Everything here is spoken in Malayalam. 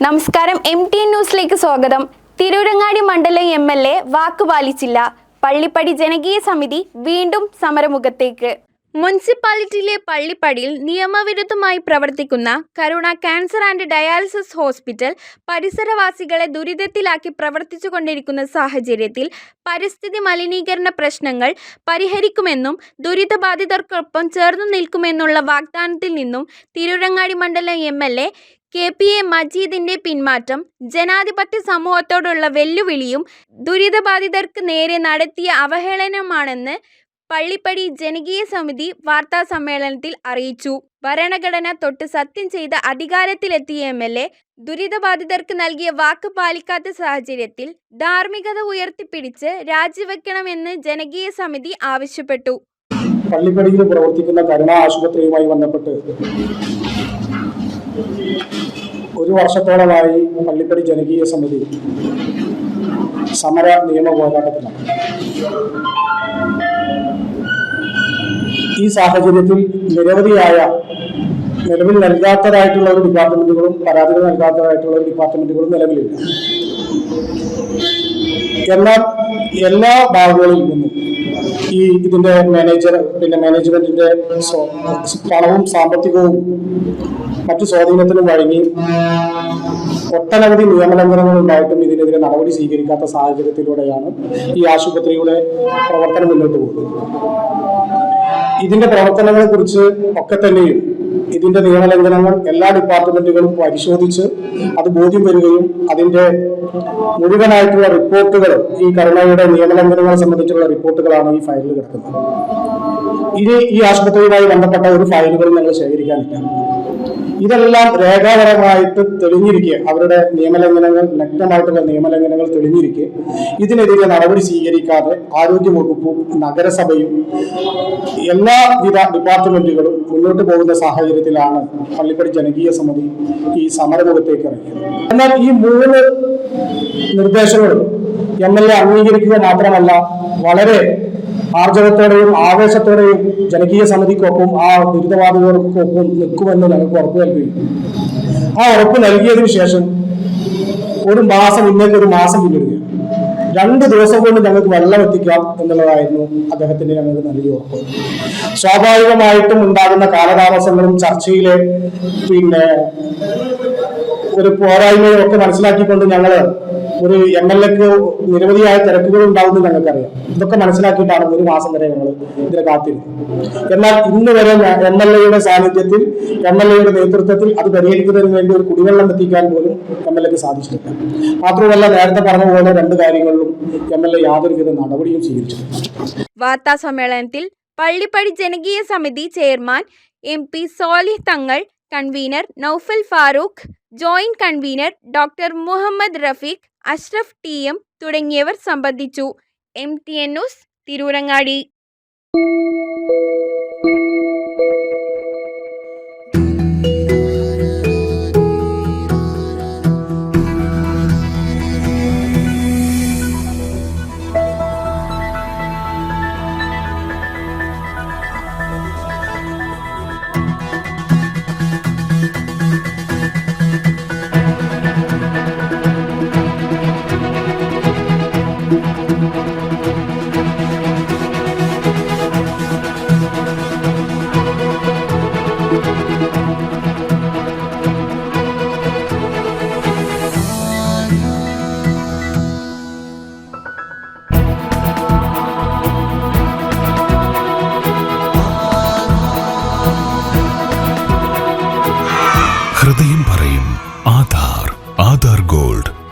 നമസ്കാരം എം ടി എൻ ന്യൂസിലേക്ക് സ്വാഗതം. തിരൂരങ്ങാടി മണ്ഡലം എം എൽ എ വാക്കുപാലിച്ചില്ല പള്ളിപ്പടി ജനകീയ സമിതി വീണ്ടും സമരമുഖത്തേക്ക്. മുനിസിപ്പാലിറ്റിയിലെ പള്ളിപ്പടിയിൽ നിയമവിരുദ്ധമായി പ്രവർത്തിക്കുന്ന Karuna cancer and dialysis hospital പരിസരവാസികളെ ദുരിതത്തിലാക്കി പ്രവർത്തിച്ചുകൊണ്ടിരിക്കുന്ന സാഹചര്യത്തിൽ പരിസ്ഥിതി മലിനീകരണ പ്രശ്നങ്ങൾ പരിഹരിക്കുമെന്നും ദുരിതബാധിതർക്കൊപ്പം ചേർന്നു നിൽക്കുമെന്നുള്ള വാഗ്ദാനത്തിൽ നിന്നും തിരൂരങ്ങാടി മണ്ഡലം M L A K P A മജീദിന്റെ പിന്മാറ്റം ജനാധിപത്യ സമൂഹത്തോടുള്ള വെല്ലുവിളിയും ദുരിതബാധിതർക്ക് നേരെ നടത്തിയ അവഹേളനമാണെന്ന് പള്ളിപ്പടി ജനകീയ സമിതി വാർത്താ സമ്മേളനത്തിൽ അറിയിച്ചു. ഭരണഘടന തൊട്ട് സത്യം ചെയ്ത അധികാരത്തിലെത്തിയ എം എൽ എ ദുരിതബാധിതർക്ക് നൽകിയ വാക്ക് പാലിക്കാത്ത സാഹചര്യത്തിൽ ധാർമ്മികത ഉയർത്തിപ്പിടിച്ച് രാജിവെക്കണമെന്ന് ജനകീയ സമിതി ആവശ്യപ്പെട്ടു. പള്ളിപ്പടിയിൽ പ്രവർത്തിക്കുന്ന കരുണാ ആശുപത്രിയുമായി ബന്ധപ്പെട്ട് ഒരു വർഷത്തോളമായി പള്ളിപ്പടി ജനകീയ സമിതി സമര നിയമ പോരാട്ടത്തിലാണ്. ഈ സാഹചര്യത്തിൽ നിരവധിയായ നിലവിൽ നൽകാത്തതായിട്ടുള്ള ഒരു ഡിപ്പാർട്ട്മെന്റുകളും പരാതികൾ നൽകാത്തതായിട്ടുള്ള ഒരു ഡിപ്പാർട്ട്മെന്റുകളും നിലവിലില്ല എന്നാൽ എല്ലാ ഭാഗങ്ങളിൽ നിന്നും ഈ ഇതിന്റെ മാനേജർ പിന്നെ മാനേജ്മെന്റിന്റെ പണവും സാമ്പത്തികവും മറ്റു സ്വാധീനത്തിനും വഴങ്ങി ഒട്ടനവധി നിയമലംഘനങ്ങൾ ഉണ്ടായിട്ടും ഇതിനെതിരെ നടപടി സ്വീകരിക്കാത്ത സാഹചര്യത്തിലൂടെയാണ് ഈ ആശുപത്രിയുടെ പ്രവർത്തനം മുന്നോട്ട് പോകുന്നത്. ഇതിന്റെ പ്രവർത്തനങ്ങളെ കുറിച്ച് ഒക്കെ തന്നെയും ഇതിന്റെ നിയമലംഘനങ്ങൾ എല്ലാ ഡിപ്പാർട്ട്മെന്റുകളും പരിശോധിച്ച് അത് ബോധ്യം വരികയും അതിന്റെ മുഴുവനായിട്ടുള്ള റിപ്പോർട്ടുകൾ ഈ കരുണയുടെ നിയമലംഘനങ്ങളെ സംബന്ധിച്ചുള്ള റിപ്പോർട്ടുകളാണ് ഈ ഫയലിൽ കിടക്കുന്നത്. ഇനി ഈ ആശുപത്രിയുമായി ബന്ധപ്പെട്ട ഒരു ഫയലുകളും ഞങ്ങൾ ശേഖരിക്കാനില്ല ഇതെല്ലാം രേഖാപരമായിട്ട് തെളിഞ്ഞിരിക്കുക അവരുടെ നിയമലംഘനങ്ങൾ വ്യക്തമായിട്ടുള്ള നിയമലംഘനങ്ങൾ തെളിഞ്ഞിരിക്കെ. ഇതിനെതിരെ നടപടി സ്വീകരിക്കാതെ ആരോഗ്യ വകുപ്പും നഗരസഭയും എല്ലാവിധ ഡിപ്പാർട്ട്മെന്റുകളും മുന്നോട്ട് പോകുന്ന സാഹചര്യത്തിലാണ് പള്ളിപ്പടി ജനകീയ സമിതി ഈ സമരമുഖത്തേക്ക് ഇറങ്ങിയത്. എന്നാൽ ഈ മൂന്ന് നിർദ്ദേശങ്ങളും എം എൽ എ അംഗീകരിക്കുക മാത്രമല്ല വളരെ ആർജവത്തോടെയും ആവേശത്തോടെയും ജനകീയ സമിതിക്കൊപ്പം ആ ദുരിതബാധിതർക്കൊപ്പം നിൽക്കുമെന്ന് ഞങ്ങൾക്ക് ഉറപ്പ് നൽകി ആ ഉറപ്പ് നൽകിയതിനു ശേഷം ഒരു മാസം ഇന്നേക്ക് ഒരു മാസം പിന്നിടുകയാണ്. രണ്ട് ദിവസം കൊണ്ട് ഞങ്ങൾക്ക് വെള്ളം എത്തിക്കാം എന്നുള്ളതായിരുന്നു അദ്ദേഹത്തിന്റെ ഞങ്ങൾക്ക് നൽകിയ ഉറപ്പ്. സ്വാഭാവികമായിട്ടും ഉണ്ടാകുന്ന കാലതാമസങ്ങളും ചർച്ചയിലെ പിന്നെ ഒരു പോരായ്മയും ഒക്കെ മനസ്സിലാക്കിക്കൊണ്ട് ഞങ്ങൾ ഒരു എം എൽ എക്ക് നിരവധിയായ തിരക്കുകൾ ഉണ്ടാവുമെന്ന് ഞങ്ങൾക്കറിയാം. ഇതൊക്കെ മനസ്സിലാക്കിയിട്ടാണ് ഒരു മാസം വരെ ഞങ്ങൾ ഇതിനെ കാത്തിരുന്നത് എന്നാൽ ഇന്ന് വരെ എം എൽ എയുടെ സാന്നിധ്യത്തിൽ എം എൽ എയുടെ നേതൃത്വത്തിൽ അത് പരിഹരിക്കുന്നതിന് വേണ്ടി ഒരു കുടിവെള്ളം എത്തിക്കാൻ പോലും എം എൽ എക്ക് സാധിച്ചിട്ടില്ല. മാത്രമല്ല നേരത്തെ പറഞ്ഞ പോലെ രണ്ട് കാര്യങ്ങളിലും എം എൽ എ യാതൊരുവിധ നടപടിയും സ്വീകരിച്ചിട്ടില്ല. വാർത്താ സമ്മേളനത്തിൽ പള്ളിപ്പടി ജനകീയ സമിതി chairman M P Solih Thangal convener Noufal Farooq joint convener doctor Muhammad Rafeeq Ashraf T M തുടങ്ങിയവർ സംബന്ധിച്ചു. M T N news Tirurangadi. ഹൃദയം പറയും ആധാർ ആധാർ ഗോൾഡ്